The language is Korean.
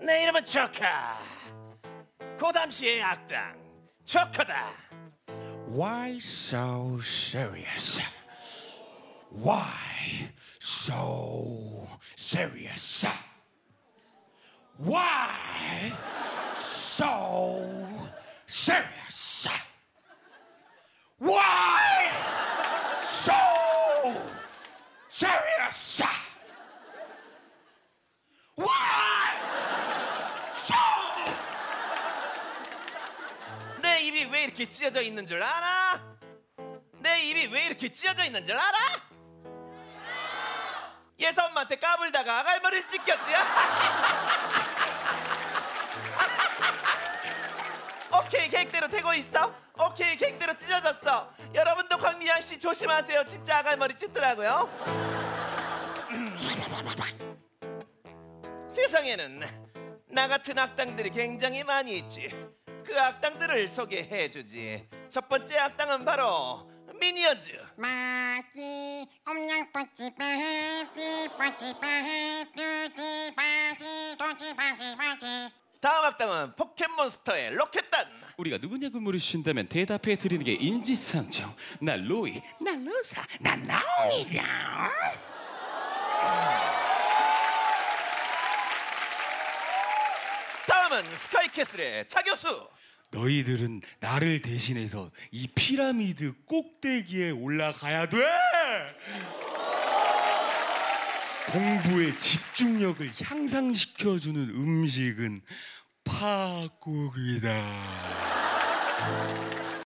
내 이름은 초카. 고담시의 악당 초카다. Why so serious? Why so serious? Why so serious? Serious? Why so 내 입이 왜 이렇게 찢어져 있는 줄 알아? 내 입이 왜 이렇게 찢어져 있는 줄 알아? 예서 엄마한테 까불다가 아갈머리를 찢겼지. 오케이 계획대로 되고 있어. 오케이 계획대로 찢어졌어. 여러분 도 광미양 씨 조심하세요. 진짜 아갈머리 찢더라고요. 음. 세상에는 나 같은 악당들이 굉장히 많이 있지. 그 악당들을 소개해주지. 첫 번째 악당은 바로 미니언즈. 마기 옴냥 빠찌 빠찌 빠찌 빠찌 뚜지 빠찌 뚜지 빠찌 빠찌 다음 악당은 포켓몬스터의 로켓단. 우리가 누구냐고 물으신다면 대답해 드리는 게 인지상정. 나 로이, 나 로사, 나 나오이야. 다음은 스카이캐슬의 차교수. 너희들은 나를 대신해서 이 피라미드 꼭대기에 올라가야 돼. 공부의 집중력을 향상시켜주는 음식은 파국이다. Thank you.